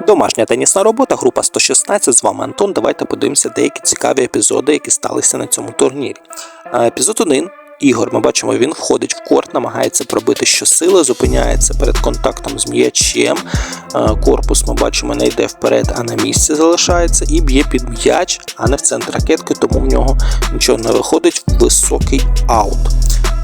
Домашня тенісна робота, група 116. З вами Антон. Давайте подивимося деякі цікаві епізоди, які сталися на цьому турнірі. Е, Епізод 1. Ігор, ми бачимо, він входить в корт, намагається пробити щосили, зупиняється перед контактом з м'ячем. Е, Корпус ми бачимо не йде вперед, а на місці залишається і б'є під м'яч, а не в центр ракетки, тому в нього нічого не виходить. Високий аут.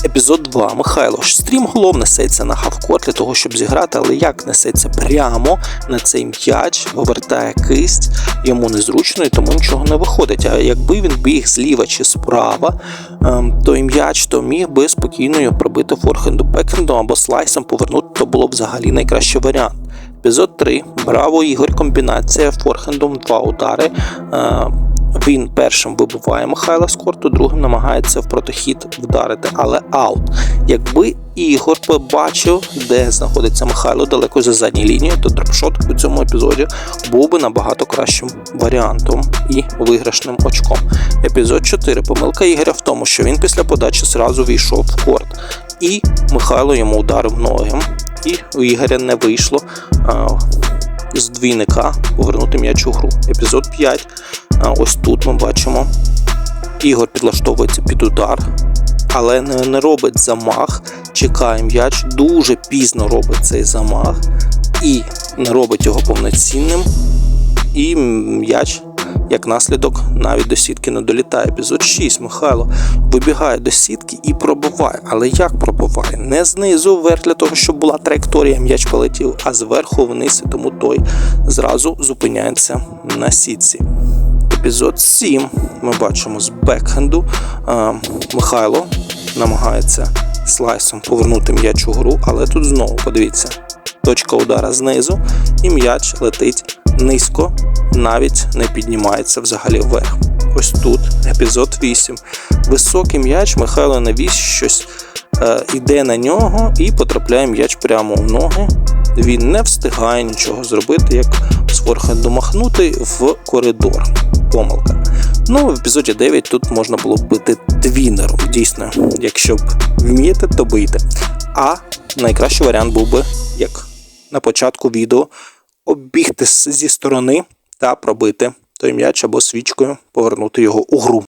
Епізод 2. Михайло стрім голов несеться на хавкорт для того, щоб зіграти, але як несеться прямо на цей м'яч, вивертає кисть, йому незручно і тому нічого не виходить. А якби він біг зліва чи справа, ем, той м'яч то міг би спокійно його пробити форхенду, бекхендом або слайсом повернути, то було б взагалі найкращий варіант. Епізод 3. Браво, Ігор. Комбінація форхендом, два удари. Він першим вибиває Михайла з корту, другим намагається в протохід вдарити, але аут. Якби Ігор побачив, де знаходиться Михайло далеко за задньою лінією, то дропшот у цьому епізоді був би набагато кращим варіантом і виграшним очком. Епізод 4. Помилка Ігоря в тому, що він після подачі зразу війшов в корт, і Михайло йому ударив ноги. І у Ігоря не вийшло з двійника повернути м'яч у гру. Епізод 5. А, Ось тут ми бачимо. Ігор підлаштовується під удар, але не, робить замах. Чекає м'яч, дуже пізно робить цей замах і не робить його повноцінним. І м'яч, як наслідок, навіть до сітки не долітає. Епізод 6. Михайло вибігає до сітки і пробиває. Але як пробиває? Не знизу вверх для того, щоб була траєкторія, м'яч полетів, а зверху вниз, і тому той зразу зупиняється на сітці. Епізод 7 ми бачимо з бекхенду. Михайло намагається слайсом повернути м'яч у гру, але тут знову подивіться. Точка удара знизу, і м'яч летить низько, навіть не піднімається взагалі вверх. Ось тут епізод 8. Високий м'яч, Михайло навіс щось е, йде на нього і потрапляє м'яч прямо в ноги. Він не встигає нічого зробити, як з форхенду махнути в коридор. Помилка. Ну, в епізоді 9 тут можна було б бити твінером. Дійсно, якщо б вмієте, то бийте. А найкращий варіант був би, як на початку відео, оббігти зі сторони та пробити той м'яч або свічкою повернути його у гру.